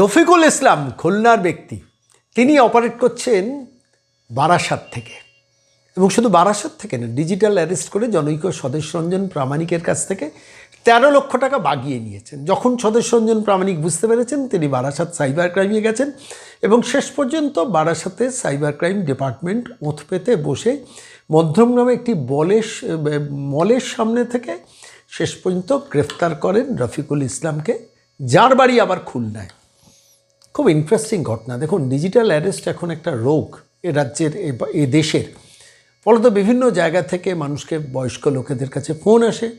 রফিকুল ইসলাম খুলনার ব্যক্তি, তিনি অপারেট করছেন বারাসাত থেকে। এবং শুধু বারাসাত থেকে না ডিজিটাল অ্যারেস্ট করে জনৈক সদস্য রঞ্জন প্রামাণিকের কাছ থেকে তেরো লক্ষ টাকা বাগিয়ে নিয়েছেন। যখন সদস্য রঞ্জন প্রামাণিক বুঝতে পেরেছেন, তিনি বারাসাত সাইবার ক্রাইমে গেছেন এবং শেষ পর্যন্ত বারাসাতে সাইবার ক্রাইম ডিপার্টমেন্ট ওঁথ পেতে বসে মধ্যম মধ্যমগ্রামে একটি বলের মলের সামনে থেকে শেষ পর্যন্ত গ্রেফতার করেন রফিকুল ইসলামকে, যার বাড়ি আবার খুলনায়। খুব ইন্টারেস্টিং ঘটনা। দেখুন ডিজিটাল অ্যারেস্ট এখন একটা রোগ এ রাজ্যের, এ- দেশের। ফলত বিভিন্ন জায়গা থেকে মানুষকে বয়স্ক লোকেদের কাছে ফোন আসে।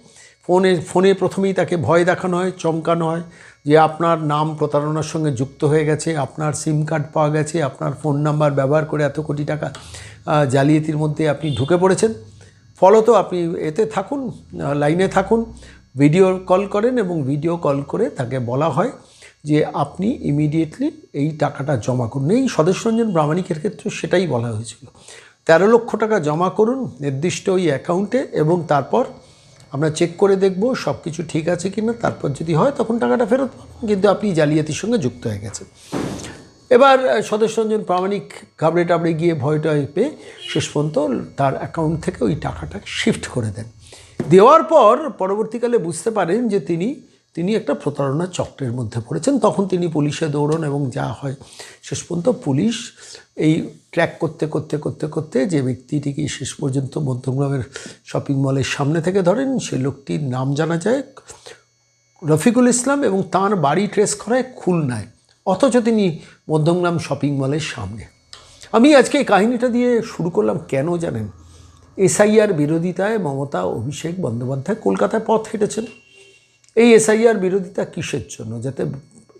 ফোনে ফোনে প্রথমেই তাকে ভয় দেখানো হয়, চমকানো হয় যে আপনার নাম প্রতারণার সঙ্গে যুক্ত হয়ে গেছে, আপনার সিম কার্ড পাওয়া গেছে, আপনার ফোন নাম্বার ব্যবহার করে এত কোটি টাকা জালিয়াতির মধ্যে আপনি ঢুকে পড়েছেন। ফলত আপনি এতে থাকুন, লাইনে থাকুন ভিডিও কল করেন এবং ভিডিও কল করে তাকে বলা হয়। যে আপনি ইমিডিয়েটলি এই টাকাটা জমা করুন। এই সদস্যরঞ্জন প্রামাণিকের ক্ষেত্রে সেটাই বলা হয়েছিল। তেরো লক্ষ টাকা জমা করুন নির্দিষ্ট ওই অ্যাকাউন্টে এবং তারপর আমরা চেক করে দেখব সব কিছু ঠিক আছে কি না তারপর যদি হয় তখন টাকাটা ফেরত পাবেন, কিন্তু আপনি জালিয়াতির সঙ্গে যুক্ত হয়ে গেছেন। এবার সদস্যরঞ্জন প্রামাণিক ঘাবড়ে টাবড়ে গিয়ে ভয়টা পেয়ে শেষ পর্যন্ত তার অ্যাকাউন্ট থেকে ওই টাকাটা শিফট করে দেন। দেওয়ার পর পরবর্তীকালে বুঝতে পারেন যে তিনি তিনি একটা প্রতারণা চক্রের মধ্যে পড়েছেন। তখন তিনি পুলিশে দৌড়ন এবং যা হয়, শেষ পর্যন্ত পুলিশ এই ট্র্যাক করতে করতে করতে করতে যে ব্যক্তিটিকে শেষ পর্যন্ত মধ্যমগ্রামের শপিং মলের সামনে থেকে ধরেন, সে লোকটির নাম জানা যায় রফিকুল ইসলাম এবং তার বাড়ি ট্রেস করায় খুলনায়। অথচ তিনি মধ্যমগ্রাম শপিং মলের সামনে। আমি আজকে এই কাহিনীটা দিয়ে শুরু করলাম কেন জানেন? এসআইআর বিরোধিতায় মমতা, অভিষেক বন্দ্যোপাধ্যায় কলকাতায় পথ হেঁটেছেন। এই এসআইআর বিরোধিতা কিসের জন্য? যাতে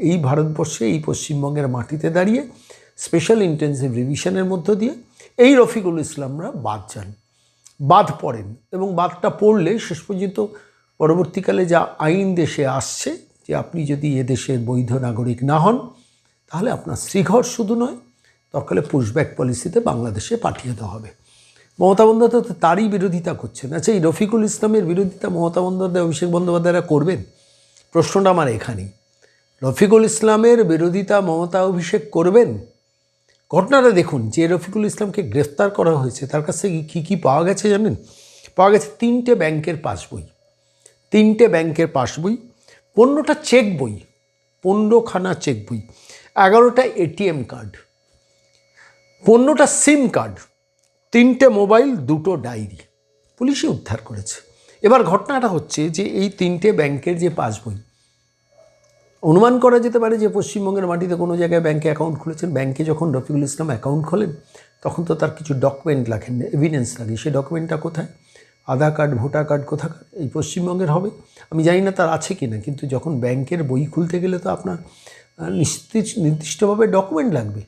এই ভারতবর্ষে, এই পশ্চিমবঙ্গের মাটিতে দাঁড়িয়ে স্পেশাল ইন্টেন্সিভ রিভিশনের মধ্য দিয়ে এই রফিকুল ইসলামরা বাদ যান, বাদ পড়েন এবং বাদটা পড়লে শেষ পর্যন্ত পরবর্তীকালে যা আইন দেশে আসছে, যে আপনি যদি এ দেশের বৈধ নাগরিক না হন, তাহলে আপনার শ্রীঘর শুধু নয় দরকারে পুশব্যাক পলিসিতে বাংলাদেশে পাঠিয়ে দেওয়া হবে। মমতা বন্দ্যোপাধ্যায় তো তারই বিরোধিতা করছেন। আচ্ছা এই রফিকুল ইসলামের বিরোধিতা মমতা বন্দ্যোপাধ্যায় অভিষেক বন্দ্যোপাধ্যায়রা করবেন? প্রশ্নটা আমার এখানেই। রফিকুল ইসলামের বিরোধিতা মমতা অভিষেক করবেন? ঘটনাটা দেখুন, যে রফিকুল ইসলামকে গ্রেফতার করা হয়েছে, তার কাছ থেকে কী কী পাওয়া গেছে জানেন? পাওয়া গেছে তিনটে ব্যাংকের পাসবই তিনটে ব্যাংকের পাসবই পনেরোটা চেক বই, পনেরোখানা চেক বই, এগারোটা এটিএম কার্ড, পনেরোটা সিম কার্ড তিনটে মোবাইল, দুটো ডায়েরি। পুলিশই উদ্ধার করেছে। এবার ঘটনাটা হচ্ছে যে এই তিনটে ব্যাংকের যে পাসবই, অনুমান করা যেতে পারে যে পশ্চিমবঙ্গের মাটিতে কোনো জায়গায় ব্যাংকে অ্যাকাউন্ট খুলেছেন। ব্যাংকে যখন রফিকুল ইসলাম অ্যাকাউন্ট খোলেন, তখন তো তার কিছু ডকুমেন্ট লাগেন এভিডেন্স লাগে। সেই ডকুমেন্টটা কোথায়? আধার কার্ড, ভোটার কার্ড কোথাকার? এই পশ্চিমবঙ্গের হবে। আমি জানি না তার আছে কি না কিন্তু যখন ব্যাংকের বই খুলতে গেলে তো আপনার নির্দিষ্টভাবে ডকুমেন্ট লাগবে।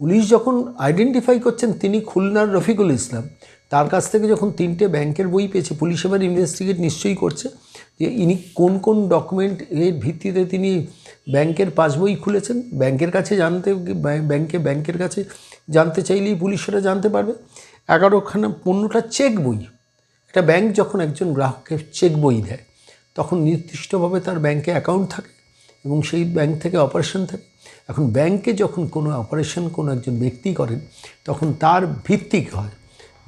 পুলিশ যখন আইডেন্টিফাই করছেন, তিনি খুলনার রফিকুল ইসলাম। তার কাছ থেকে যখন তিনটে ব্যাংকের বই পেয়েছে, পুলিশ এবার ইনভেস্টিগেট নিশ্চয়ই করছে যে ইনি কোন কোন ডকুমেন্ট এর ভিত্তিতে তিনি ব্যাংকের পাসবই খুলেছেন। ব্যাংকের কাছে জানতে, ব্যাংকে, ব্যাংকের কাছে জানতে চাইলেই পুলিশ পুলিশরা জানতে পারবে। এগারোখানা পনেরোটা চেক বই। একটা ব্যাংক যখন একজন গ্রাহককে চেক বই দেয়, তখন নির্দিষ্টভাবে তার ব্যাংকে অ্যাকাউন্ট থাকে। এবং সেই ব্যাংক থেকে অপারেশন থাকে। এখন ব্যাংকে যখন কোনো অপারেশন কোনো একজন ব্যক্তি করেন, তখন তার ভিত্তিক হয়?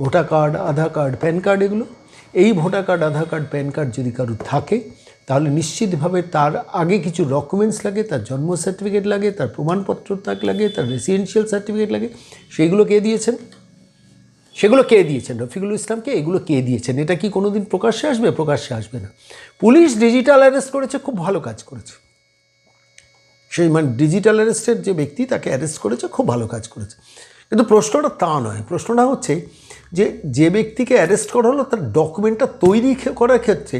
Voter card, Aadhaar card, PAN card এগুলো। এই voter card, Aadhaar card, PAN card যদি কারোর থাকে, তাহলে নিশ্চিতভাবে তার আগে কিছু ডকুমেন্টস লাগে, তার জন্ম সার্টিফিকেট লাগে, তার প্রমাণপত্র তাক লাগে, তার রেসিডেন্সিয়াল সার্টিফিকেট লাগে। সেইগুলো কে দিয়েছেন? সেগুলো কে দিয়েছেন? রফিকুল ইসলামকে এগুলো কে দিয়েছেন? এটা কি কোনো দিন প্রকাশ্যে আসবে? প্রকাশ্যে আসবে না। পুলিশ ডিজিটাল অ্যারেস্ট করেছে, খুব ভালো কাজ করেছে। সেই মানে ডিজিটাল অ্যারেস্টের যে ব্যক্তি তাকে অ্যারেস্ট করেছে, খুব ভালো কাজ করেছে। কিন্তু প্রশ্নটা তা নয়। প্রশ্নটা হচ্ছে যে যে ব্যক্তিকে অ্যারেস্ট করা হলো, তার ডকুমেন্টটা তৈরি করার ক্ষেত্রে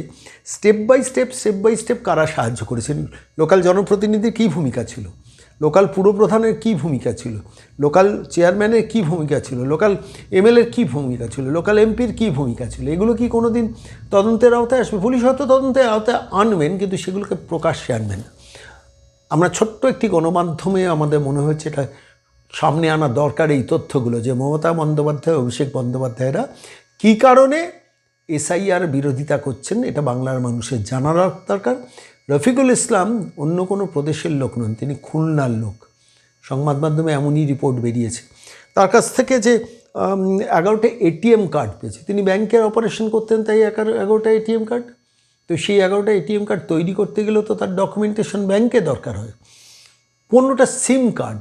step by step step by step কারা সাহায্য করেছেন লোকাল জনপ্রতিনিধির কী ভূমিকা ছিল? লোকাল পুরপ্রধানের কী ভূমিকা ছিল? লোকাল চেয়ারম্যানের কী ভূমিকা ছিল? লোকাল এমএলএর কী ভূমিকা ছিল? লোকাল এমপির কী ভূমিকা ছিল? এগুলো কি কোনো দিন তদন্তের আওতায় আসবে? পুলিশ হয়তো তদন্তের আওতায় আনবেন, কিন্তু সেগুলোকে প্রকাশ্যে আনবেন না। আমরা ছোট্ট একটি গণমাধ্যমে আমাদের মনে হয়েছে এটা সামনে আনা দরকার এই তথ্যগুলো যে মমতা বন্দ্যোপাধ্যায় অভিষেক বন্দ্যোপাধ্যায়রা কী কারণে এসআইআর বিরোধিতা করছেন এটা বাংলার মানুষের জানার দরকার। রফিকুল ইসলাম অন্য কোনো প্রদেশের লোক নন, তিনি খুলনার লোক। সংবাদ মাধ্যমে এমনই রিপোর্ট বেরিয়েছে। তার কাছ থেকে যে এগারোটা এটিএম কার্ড পেয়েছে, তিনি ব্যাংকের অপারেশন করতেন তাই এগারো, এগারোটা এটিএম কার্ড? তো সেই এগারোটা এটিএম কার্ড তৈরি করতে গেলেও তো তার ডকুমেন্টেশন ব্যাংকে দরকার হয়। পনেরোটা সিম কার্ড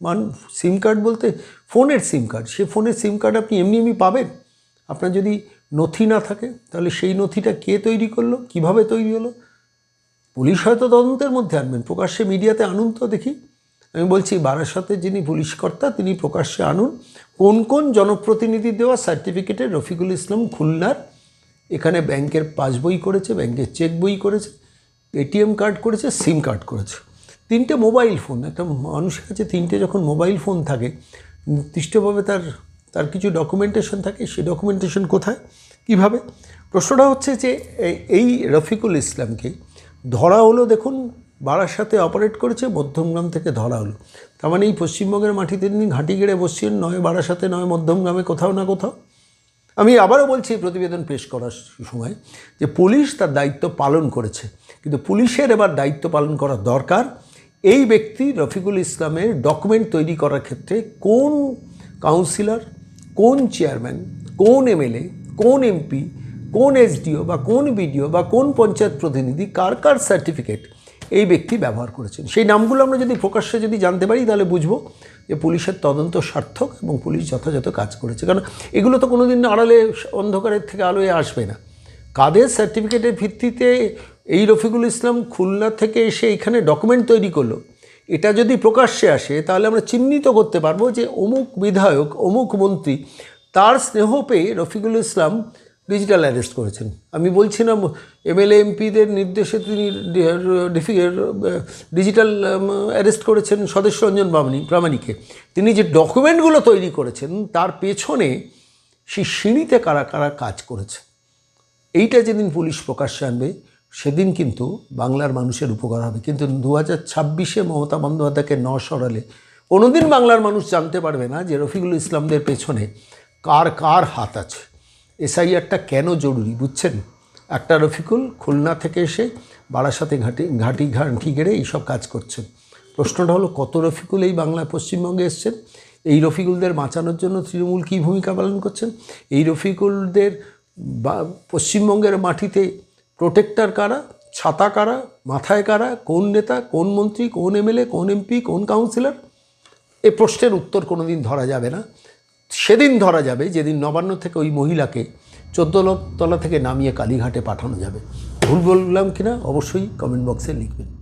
মান সিম কার্ড বলতে ফোনের সিম কার্ড সে ফোনের সিম কার্ড আপনি এমনি এমনি পাবেন। আপনার যদি নথি না থাকে, তাহলে সেই নথিটা কে তৈরি করল, কীভাবে তৈরি হলো? পুলিশ হয়তো তদন্তের মধ্যে আনবেন, প্রকাশ্যে মিডিয়াতে আনুন তো দেখি। আমি বলছি, বারাসাতে যিনি পুলিশ কর্তা তিনি প্রকাশ্যে আনুন। কোন কোন জনপ্রতিনিধি দেওয়া সার্টিফিকেটে রফিকুল ইসলাম খুলনার এখানে ব্যাংকের পাসবই করেছে, ব্যাংকের চেক বই করেছে এটিএম কার্ড করেছে, সিম কার্ড করেছে। তিনটে মোবাইল ফোন, একটা মানুষের কাছে তিনটে যখন মোবাইল ফোন থাকে, নির্দিষ্টভাবে তার তার কিছু ডকুমেন্টেশন থাকে সেই ডকুমেন্টেশন কোথায়? কীভাবে? প্রশ্নটা হচ্ছে যে এই রফিকুল ইসলামকে ধরা হলো দেখুন, বারাসাতে অপারেট করেছে, মধ্যমগ্রাম থেকে ধরা হলো। তার মানে এই পশ্চিমবঙ্গের মাটিতে তিনি ঘাঁটি গেড়ে বসছেন, নয় বারাসাতে, নয় মধ্যমগ্রামে কোথাও না কোথাও। আমি আবারও বলছি প্রতিবেদন পেশ করার সময় যে পুলিশ তার দায়িত্ব পালন করেছে। কিন্তু পুলিশের এবার দায়িত্ব পালন করা দরকার। এই ব্যক্তি রফিকুল ইসলামের ডকুমেন্ট তৈরি করার ক্ষেত্রে কোন কাউন্সিলর কোন চেয়ারম্যান কোন এমএলএ কোন এমপি কোন এসডিও বা কোন বিডিও বা কোন পঞ্চায়েত প্রতিনিধি কার কার সার্টিফিকেট এই ব্যক্তি ব্যবহার করেছেন। সেই নামগুলো আমরা যদি প্রকাশ্যে যদি জানতে পারি তাহলে বুঝব। যে পুলিশের তদন্ত সার্থক এবং পুলিশ যথাযথ কাজ করেছে। কারণ এগুলো তো কোনোদিন আড়ালে অন্ধকারের থেকে আলোয় আসবে না। কাদের সার্টিফিকেটের ভিত্তিতে এই রফিকুল ইসলাম খুলনা থেকে এসে এখানে ডকুমেন্ট তৈরি করল, এটা যদি প্রকাশ্যে আসে, তাহলে আমরা চিহ্নিত করতে পারব যে অমুক বিধায়ক, অমুক মন্ত্রী, তার স্নেহ পেয়ে রফিকুল ইসলাম ডিজিটাল অ্যারেস্ট করেছেন। আমি বলছি না এমএলএ এমপিদের নির্দেশে তিনি ডিজিটাল অ্যারেস্ট করেছেন সদস্য রঞ্জন বামনি প্রামাণিকে তিনি যে ডকুমেন্টগুলো তৈরি করেছেন, তার পেছনে সেই সিঁড়িতে কারা কারা কাজ করেছে। এইটা যেদিন পুলিশ প্রকাশ্যে আনবে, সেদিন কিন্তু বাংলার মানুষের উপকার হবে। কিন্তু দু হাজার ছাব্বিশে মমতা বন্দ্যোপাধ্যায়কে ন সরালে, কোনোদিন বাংলার মানুষ জানতে পারবে না যে রফিকুল ইসলামদের পেছনে কার কার হাত আছে। এসআইআরটা কেন জরুরি বুঝছেন? একটা রফিকুল খুলনা থেকে এসে বারাসাতে ঘাটি ঘাটি, ঘাঁটি গেড়ে এইসব কাজ করছেন। প্রশ্নটা হলো, কত রফিকুল এই বাংলা পশ্চিমবঙ্গে এসছেন? এই রফিকুলদের বাঁচানোর জন্য তৃণমূল কী ভূমিকা পালন করছেন? এই রফিকুলদের বা, পশ্চিমবঙ্গের মাটিতে প্রোটেক্টর কারা? ছাতা কারা? মাথায় কারা? কোন নেতা? কোন মন্ত্রী? কোন এমএলএ? কোন এমপি? কোন কাউন্সিলর? এ প্রশ্নের উত্তর কোনো দিন ধরা যাবে না। সেদিন ধরা যাবে, যেদিন নবান্ন থেকে ওই মহিলাকে চোদ্দ তলা থেকে নামিয়ে কালীঘাটে পাঠানো যাবে। ভুল বললাম কিনা? অবশ্যই কমেন্ট বক্সে লিখবেন।